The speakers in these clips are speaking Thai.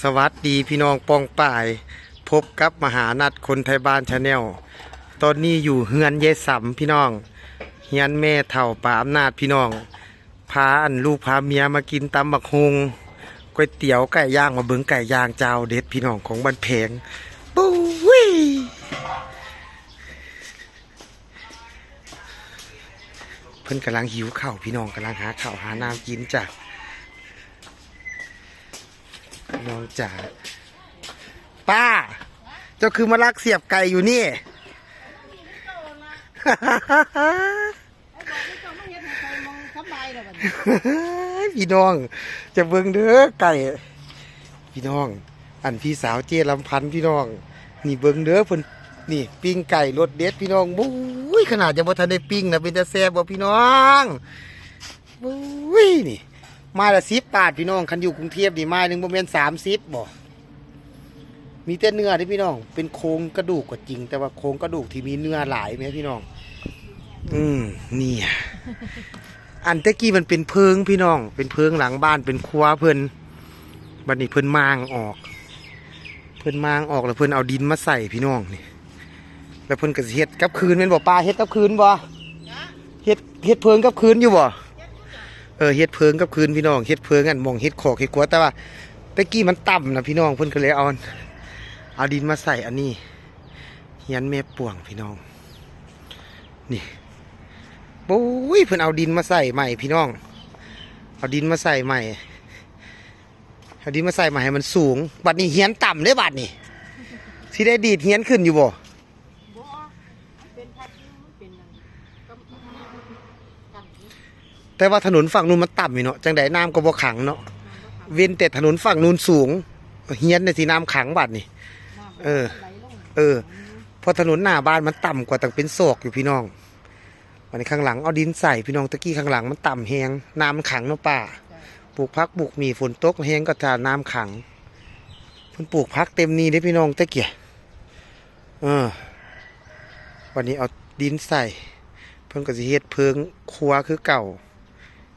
สวัสดีพี่น้องปองป่าย พบกับมหานัดคนไทยบ้านชาแนลตอนนี้อยู่เฮือนเยายสัมพี่น้องเฮือนแม่เถ่าป่าอำนาจพี่น้อง พาอันลูกพาเมียมากินตำบักฮงก๋วยเตี๋ยวไก่ย่างมาเบิงไก่ย่างเจ้าเด็ดพี่น้องของบ้านแพงปุ้ยเพิ่นกำลังหิวข้าวพี่น้องกำลังหาข้าวหาน้ำกินจ้ะ น้องจ๋าป้า เจ้าคือมาลักเสียบไก่อยู่นี่ พี่น้อง จะเบิ่งเด้อไก่ พี่น้อง อันพี่สาวเจ๊ลำพันธ์พี่น้อง นี่เบิ่งเด้อเพิ่นนี่ปิ้งไก่รสเด็ดพี่น้องบุ้ยขนาดจะบ่ทันได้ปิ้งนะเป็นแต่แซ่บบ่พี่น้องบุ้ยนี่ ไม้ละสิบบาทพี่น้องคันอยู่กรุงเทพนี่ไม้หนึ่งประมาณสามสิบบ่มีแต่เนื้อที่พี่น้อง เป็นโครงกระดูกก็จริง แต่ว่าโครงกระดูกที่มีเนื้อหลายไหมพี่น้อง อืมนี่อะอันตะกี้มันเป็นเพิงพี่น้อง เป็นเพิงหลังบ้านเป็นครัวเพิ่นบัดนี้เพิ่นมางออก เพิ่นมางออกแล้วเพิ่นเอาดินมาใส่พี่น้องนี่แล้วเพิ่นก็เฮ็ดกับคืนแม่นบ่ปลาเฮ็ดกับคืนบ่เฮ็ดเฮ็ดเพิงกับคืนอยู่บ่ เออเฮ็ดเพิงกับคืนพี่น้องเฮ็ดเพิงอันมองเฮ็ดขอกเฮ็ดกัวแต่ว่าตะกี้มันต่ำนะพี่น้องเพิ่นก็เลยเอาเอาดินมาใส่อันนี้เฮียนแม่ป่วงพี่น้อง นี่โอ้ยเพิ่นเอาดินมาใส่ใหม่พี่น้อง เอาดินมาใส่ใหม่เอาดินมาใส่ใหม่ให้มันสูงบัดนี้เฮียนต่ำเด้บัดนี้สิได้ดีดเฮียนขึ้นอยู่บ่ บ่มันเป็นพัดมันเป็นอันก็กัน แต่ว่าถนนฝั่งนู้นมันต่ำอยู่เนาะจังไดน้ำก็บ่ขังเนาะเว้นแต่ถนนฝั่งนู้นสูงเฮียนในสีน้ำขังบัดนี่ เออ เออพราะถนนหน้าบ้านมันต่ำกว่าตั้งเป็นศอกอยู่พี่น้องวันนี้ข้างหลังเอาดินใส่พี่น้องตะกี้ข้างหลังมันต่ำแหงน้ำมันขังเนาะป่าปลูกพักปลูกมีฝนตกแหงก็จะน้ำขังเพิ่นปลูกพักเต็มนี้ได้พี่น้องตะเกียเออ วันนี้เอาดินใส่ เพิ่นก็สิเฮ็ดเพิงครัวคือเก่า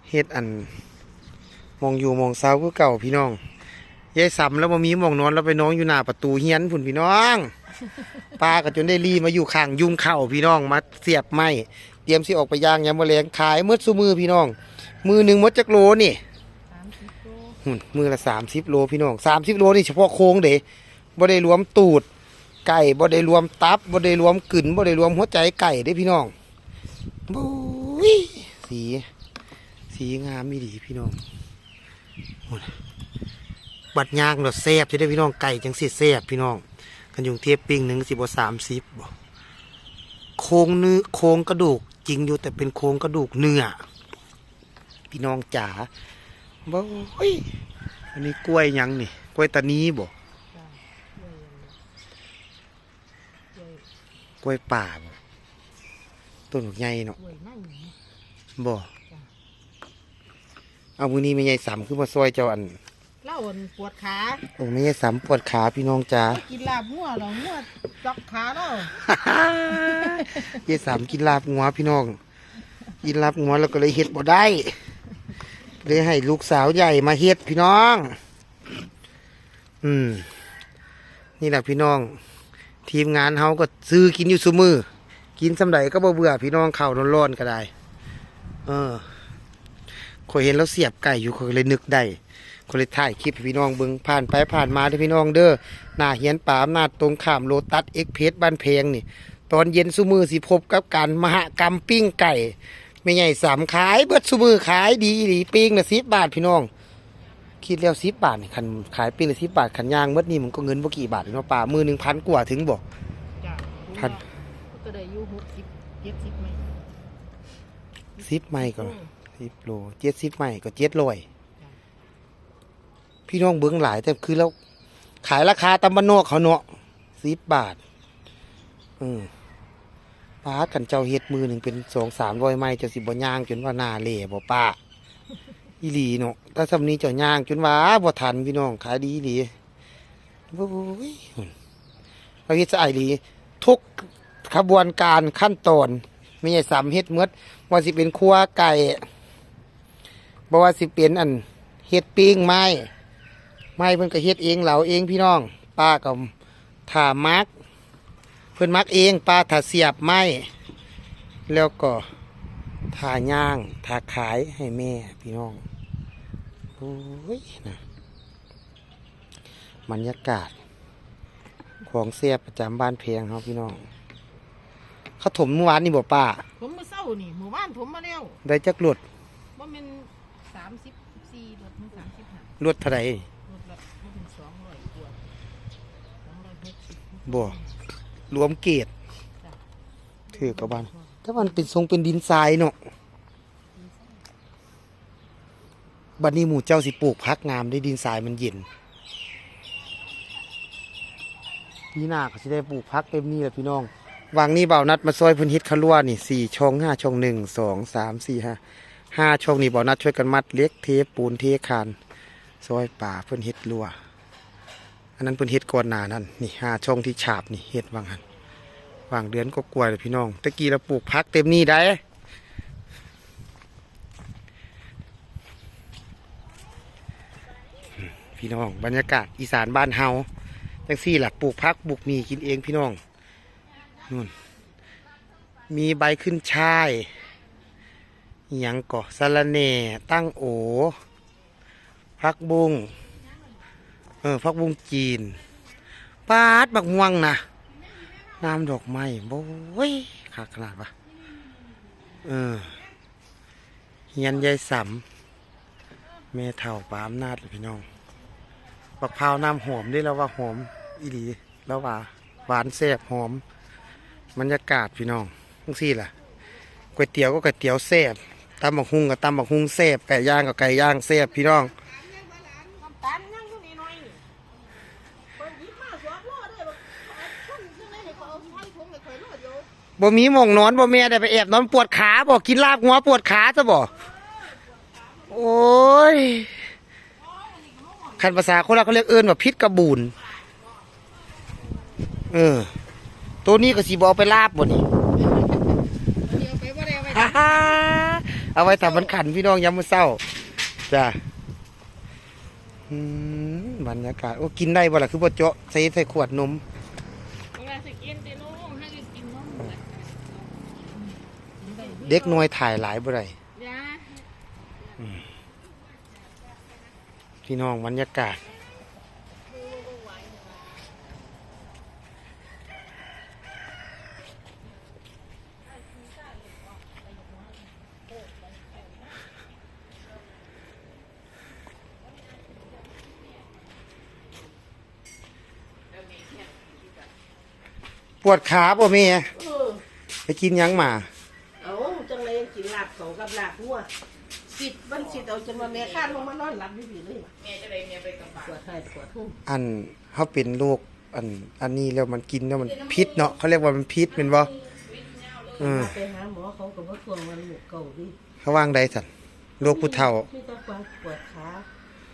เฮ็ดอันมองอยู่มองเศร้าคือเก่าพี่น้องยายสำแล้วบ่มีหมองนอนแล้วไปนอนอยู่หน้าประตูเฮียนพุ่นพี่น้องป้าก็จนได้รีมาอยู่ข้างยุงเข่าพี่น้องมาเสียบไม้เตรียมสิออกไปย่างยามมะแรงขายมืดซุมือพี่น้อง มือหนึ่งมดจักโลนี่สามสิบโลหุ่นมือละสามสิบโลพี่น้องสามสิบโลนี่เฉพาะโค้งเด้บ่ได้รวมตูดไก่บ่ได้รวมตับบ่ได้รวมกึ่นบ่ได้รวมหัวใจไก่เด้พี่น้องบุ้ยสี สีงามมีดีพี่น้องบัดยางเราแซบจะได้พี่น้องไก่จังสิแซบพี่น้อง กันยุงเทียบปิ้งหนึ่งสิบสามสิบโครงเนื้อโครงกระดูกจริงอยู่แต่เป็นโครงกระดูกเนื้อพี่น้องจ๋าบ่เฮ้ยอันนี้กล้วยยังนี่กล้วยตานีบ่จ้ะกล้วยกกล้วยป่าบ่ต้นใหญ่เนาะกล้วยนั่งนี่บ่ เอามือนี้ไม่ใหญ่สามคือมาซอยเจ้าอันเล่าอันปวดขาโอ้ไม่ใหญ่สามปวดขาพี่น้องจ๋ากินลาบหัวเราหัวจอกขาเราเยายสามกินลาบงัวพี่น้อง กินลาบงัวแล้วก็เลยเฮ็ดบ่ได้ เลยให้ลูกสาวใหญ่มาเฮ็ดพี่น้อง อืม นี่แหละพี่น้อง ทีมงานเฮาก็ซื้อกินอยู่ซุมือ กินสำใดก็บ่เบื่อพี่น้องข้าวร้อนๆก็ได้ เออข อยเห็นแล้วเสียบไก่อยู่ขอยเลยนึกได้ขอยเลยถ่ายคลิปให้พี่น้องเบิ่งผ่านไปผ่านมาเด้อพี่น้องเด้อหน้าเฮียนป่าอำนาจตรงข้ามโลตัสเอ็กเพสบ้านเพงนี่ ตอนเย็นสุมือสิพบกับการมหกรรมปิ้งไก่ไม่ใหญ่สามขายเบิดสุมือขายดีหลีปิ้งละสิบบาทพี่น้อง คิดแล้วสิบบาทนี่คันขายปิ้งละสิบบาทคันย่างเมื่อนี่มันก็เงินบ่กี่บาทเนาะป่ามือหนึ่งพันกว่าถึงบอกจ้ะพันก็ได้อยู่หกสิบเจ็ดสิบไหมสิบไม้ก็ สิบโลเจ็ดสิบไม้ก็เจ็ดร้อยพี่น้องเบิ้องหลายแต่คือแล้วขายราคาตำบันนอกเขาเนาะสิบบาทอืมป้าดกันเจ้าเฮ็ดมือหนึ่งเป็นสองสามร้อยไม้เจ้าสิบ่ย่างจนว่าหน้าเละบ่ป้าอีหลีเนาะถ้าสำนี้เจ้าย่างจนว่าบ่ทันพี่น้องขายดีอีหลีโอ้ยเราเฮ็ดสะไอหลีทุกขบวนการขั้นตอนไม่ใช่สามเฮ็ดเมดว่าสิเป็นครัวไก่ บ่ว่าสิเป็นอันเฮ็ดปิ้งไม้ไม่เพิ่นก็เฮ็ดเองเหลาเองพี่น้องป้าก็ถ่ามักเพิ่นมักเองป้าถ่าเสียบไม้แล้วก็ถ่าย่างถ่าขายให้แม่พี่น้องโอ้ยนะบรรยากาศ ของเสียบประจำบ้านเพลงครับพี่น้องเขาถมเมื่อวานนี่บ่ป้าผมมาเศร้านี่หมู่บ้านผมมาแล้วได้จักรถว่ามันสามสิบสี่รถถึงสามสิบห้ารถเท่าไหร่รถละไม่ถึงสองร้อยกว่าสองร้อยหกสิบบ่รวมเกตถือกับบ้านถ้ามันเป็นทรงเป็นดินทรายเนาะบัดนี้หมู่เจ้าสิปลูกพักงามได้ดินทรายมันเย็นปีหน้าก็สิได้ปลูกพักเต็มนี่แหละพี่น้องวางนี้เบานัดมาซอยเพื้นเฮ็ดขะลัวนี่สี่ช่องห้าช่องหนึ่งสองสามสี่ห้า ห้าช่องนี่เบานัดช่วยกันมัดเล็กเทปูนเทคานซอยป่าเพิ่นเฮ็ดลัวอันนั้นเพิ่นเฮ็ดก่อนหนานั้นนี่ห้าช่องที่ฉาบนี่เฮ็ดวางหันวางเดือนก็กลัวเลยพี่น้องตะกี้เราปลูกพักเต็มนี่ได้พี่น้องบรรยากาศอีสานบ้านเฮาจังซี่หละปลูกพักปลูกมีกินเองพี่น้องนู่นมีใบขึ้นช่าย หยังก่อสะระแหน่ตั้งโอพักบุงเออพักบุงจีนปาดบักม่วงนะน้ำดอกไม้โบ้ยขาดขนาดปะเออเฮียนยายสำแม่เท่าปาอำนาจเลยพี่น้องบักพร้าวน้ำหอมได้แล้วว่าหอมอีดีแล้วว่าหวานแซ่บหอมบรรยากาศพี่น้องทั้งสี่ล่ะก๋วยเตี๋ยวก็ก๋วยเตี๋ยวแซ่บ ตำบักฮุงกับตำบักฮุงแซ่บไก่ย่างกับไก่ย่างแซ่บพี่น้องน้ำตาลยังอยู่นี่หน่อยนี่เพิ่นหยิบมาสองโลเด้อบอกคนจังได๋ให้เขาเอาพันถุงให้ข่อยโลดอยู่บ่มีหมองนอนบ่แม่ได้ไปแอบนอนปวดขาบ่กินลาบงัวปวดขาซะบ่โอ้ยคันภาษาคนละเขาเรียกเอิ้นว่าพิษกระบูนเออ ตัวนี้ก็สิบ่เอาไปลาบบ่นี่เดี๋ยวไปบ่ได้เอาไปฮ่าฮ่า เอาไว้ทำมันขันพี่น้องยามมื้อเช้าจ้ะอืมบรรยากาศโอ้กินได้บ่ล่ะคือบ่เจาะใส่ใส่ขวดนมเวลาสิกินติน้องให้กินนมเด็กน้อยถ่ายหลายบ่ได้ยาพี่น้องบรรยากาศ ปวดขาบ่แม่เออไปกินหยังมา เอาจังเลยกินลาบเขากับลาบหัวสิทธิ์มันสิทธิ์เอาจนว่าแม่ข้านลงมานอนหลับอยู่พี่เลยแม่จะได้แม่ไปกับปวดให้ปวดหุ่นอันเขาเป็นโรคอันอันนี้แล้วมันกินแล้วมันพิษเนาะเขาเรียกว่ามันพิษเป็นบ่เออไปหาหมอเขาก็บ่ทวงวันลูกเก่าดิเขาว่างได้สันโรคผู้เฒ่ามีแต่ความปวดขา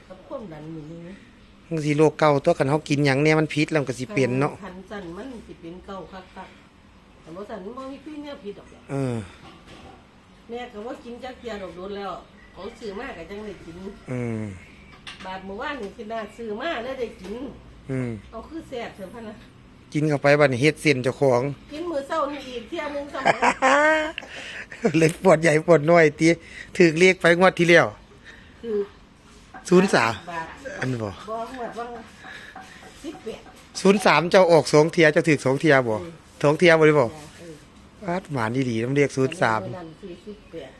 กับความดันอยู่นี่นะ บางทีโรคเก่าตัวกันเขากินหยังเนี่ยมันพิษแล้วมันก็สิเป็นเนาะคันสั่นมันสิเป็นเก่าคักๆแต่บ่สั่นมันบ่มีพี่เนี่ยผิดดอกหรอกเออแม่ก็ว่ากินจักเทียดอกโดนแล้วเขาซื้อมาก็จังได้กิน อืมบาดเมื่อวานนี่คือน่าซื้อมาแล้วได้กิน อืมเอาคือแซ่บเถอะพันนะกินเข้าไปบัดนี้เฮ็ดเส้นเจ้าของ กินมื้อเช้านี่อีกเที่ยหนึงซ้ำเลยปวดใหญ่ปวดน้อยตีถือเรียกไปงวดที่แล้วคือ ศูนย์สามบาทอันนี้บ่บ่หมดว่างสิบแปดศูนย์สามเจ้าออกสองเทียเจ้าถือสองเทียบ่สองเทียบ่ได้บ่อาดหมานดีๆต้องเรียกศูนย์สามนั่นคือสิบแปด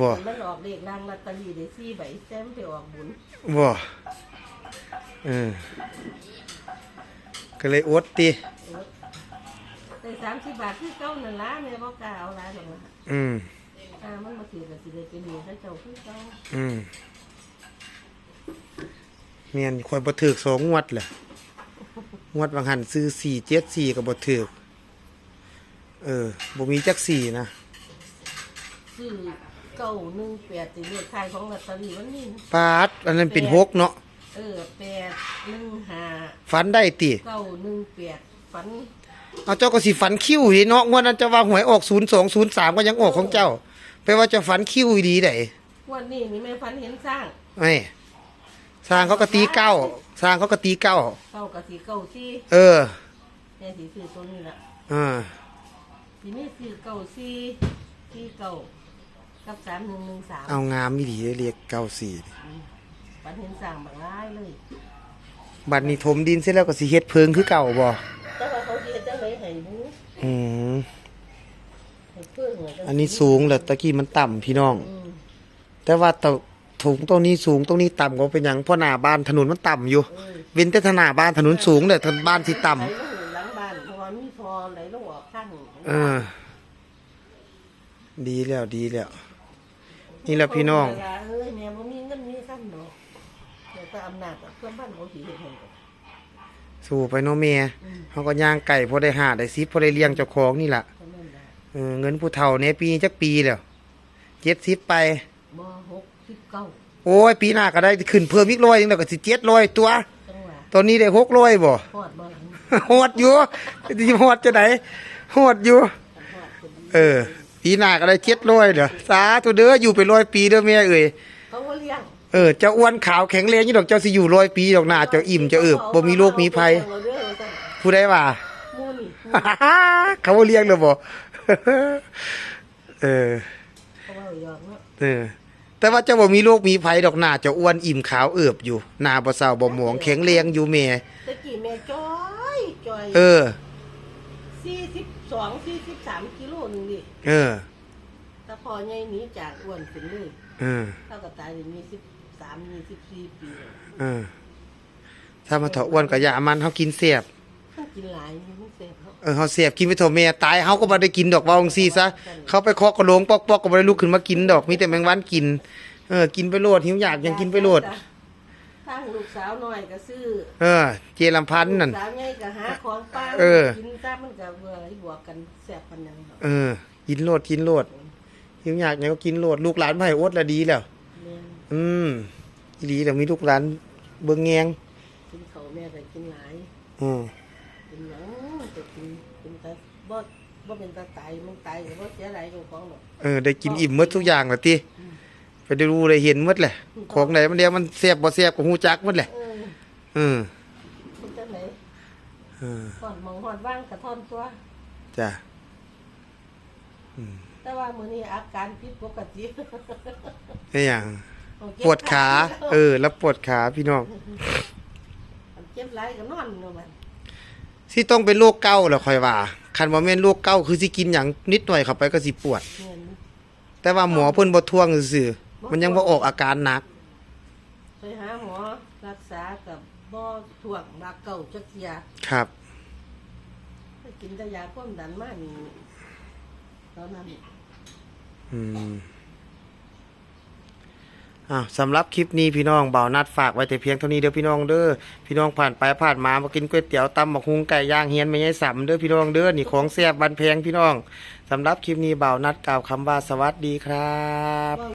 บ่มันออกเลขรางลอตเตอรี่ได้สี่ใบแซมไปออกบุญบ่เออก็เลยอดติแต่สามสิบบาทคือเก้านั่นละแม่บ่กล้าเอาหลายหรอกนะอืมอ่ามันมาถือกับสิได้เป็นหนี้เขาเจ้าคือเก้าอืม เมียนข่อยบ่ถือสองงวดแหละงวดบางหันซื้อสี่เจ็ดสี่ก็บ่ถือเออบ่มีจักสี่นะซื้อเก้าหนึ่งแปดติเลขท้ายของลอตเตอรี่มันนี่นะปาดอันนั้นเป็นหกเนาะเออแปดหนึ่งห้าฝันได้ติเก้าหนึ่งแปดฝันเอาเจ้าก็สิฝันคิ้วอีเนาะงวดนั้นเจะว่าหวยออก0203ก็ยังออกของเจ้าแปลว่าเจะฝันคิ้วอีดีได้วันนี้นี่แม่ฝันเห็นสร้างไอ้ สร้างเขาก็ตีเก้าสร้างเขาก็ตีเก้าเก้ากับสี่เก้าสี่เออแม่สีซื้อตัวนี้ละอ่าทีนี้ซื้อเก้าสี่สี่เก้ากับสามหนึ่งหนึ่งสามเอางามมีดีเรียกเก้าสี่ปันเห็นสั่งบางร้ายเลย บัดนี้ถมดินเสร็จแล้วก็สิเฮ็ดเพิงคือเก่าบ่แต่ว่าเขาเฮ็ดจังเลยให้บูอืมให้เพื่อนเหมือนกัอันนี้สูงแล้วตะกี้มันต่ำพี่น้อง อืม แต่ว่าตะ ถุงตรงนี้สูงตรงนี้ต่ำก็เป็นหยังเพราะหน้าบ้านถนนมันต่ำอยู่เออเว้นแต่ถนาบ้านถนนสูงแต่ถนนบ้านที่ต่ำ ไหลลงหลังบ้านเพราะว่ามีพอไหลลงออกข้างเออ ดีแล้วดีแล้ว นี่แหละพี่น้องเวลาเอ้ยแม่บ่มีเงินมีคำดอกแต่ก็อำนาจกับเพื่อนบ้านเขาสิเฮ็ดให้ดอกสู้ไปเนาะแม่เขาก็ย่างไก่พอได้หาได้ซิพอได้เลี้ยงเจ้าของนี่ล่ะเท่านั้นล่ะเออเงินผู้เฒ่าเนี่ยปีจักปีแล้วเจ็ดสิบไปบ่หก สิบเก้าโอ้ย ปีหน้าก็ได้ขึ้นเพิ่มอีกร้อยหนึงแล้วก็สิเจ็ดร้อยตัว จังหวะตอนนี้ได้หกร้อยบ่ฮอดบ่หลังโหดอยู่ที่โหดจะไหนโหดอยู่ฮอดพอดีเออ ปีหน้าก็ได้เจ็ดร้อยเด้อสาธุเด้ออยู่ไปร้อยปีเด้อแม่เอ้ยเขาก็เลี้ยงเออเจ้าอ้วนขาวแข็งแรงนี่ดอกเจ้าสิอยู่ร้อยปีดอกหน้าเจ้าอิ่มเจ้าเอิบบ่มีโรคมีภัยเอาเด้อว่าซั่นผู้ใดว่าหมู่นี่เขาบ่เลี้ยงเลยบ่ เออเขาว่าหยอกเนาะ เออ แต่ว่าเจ้าบ่มีโรคมีภัยดอกหน้าเจ้าอ้วนอิ่มขาวเอิบอยู่หน้าบ่เศร้าบ่หมองแข็งแรงอยู่แม่ตะกี้แม่จ้อยจ้อยเออ42 43กิโลนึงดิเออแต่พอใหญ่หนีจากอ้วนขึ้นเลยเออเท่ากับตายได้มี13 24ปี เออถ้ามาเถาะอ้วนก็อย่ามันเฮากินเสียบมัน กินหลายนี่มันแซ่บเนาะเออเฮาเสียบกินไปเถอะแม่ตายเฮาก็บ่ได้กินดอกว่าจังซี่ซะเขาไปเคาะกระโหลงปอกๆก็บ่ได้ลุกขึ้นมากินดอกมีแต่แมงวันกิน เออ กินไปโลดหิวอยากยังกินไปโลดทางลูกสาวน้อยก็ซื้อเออ เจลำพันธ์นั่น ลูกสาวใหญ่ก็หาของป้าเออ กินซะมันก็เบื่อให้บวกกันแซ่บปานนั้นเนาะเออ กินโลดกินโลดหิวอยากยังก็กินโลดลูกหลานไผอดละดีแล้ว แม่นอืมอีหลีแล้วมีลูกหลานเบิ่งแงงกินเขาวแม่ก็กินหลาย อืม กินหยังก็กินกินแต่บ่บ่เป็นตาตายมันตายก็บ่เสียหลายของของหรอกเออได้กินอิ่มหมดทุกอย่างละติไปได้รู้ได้เห็นหมดแหละ ของไหนมันเดียวมันแซ่บบ่แซ่บก็ฮู้จักหมดแหละเอออืมมันจังได๋เออฮอดหมองฮอดว่างกระท่อนตัว จ้ะแต่ว่ามื้อนี้อาการผิดปกติไอ้หยังเอาเจ็บปวดขา เออ แล้วปวดขาพี่น้องมันเจ็บหลายก็นอนเนาะมัน สิต้องเป็นโรคเก้าแล้วค่อยว่าคันบ่แม่นโรคเก้าคือสิกินหยังนิดหน่อยเข้าไปก็สิปวดแม่นแต่ว่าหมอเพิ่นบ่ท่วงซื่อๆมันยังบ่ออกอาการหนัก ไปหาหมอรักษากับบ่ถ่วงรักเก่าจักเทียครับ ไปกินแต่ยาความดันมานี่ตอนนั้นอืม อ่าสำหรับคลิปนี้พี่น้องเบานัดฝากไว้แต่เพียงเท่านี้เด้อพี่น้องเด้อพี่น้องผ่านไปผ่านมามากินก๋วยเตี๋ยวตำหมกฮุงไก่ย่างเฮียนไม่ใช่สำเด้อพี่น้องเด้อนี่ของแซ่บบันแพงพี่น้องสำหรับคลิปนี้เบานัดกล่าวคำว่าสวัสดีครับ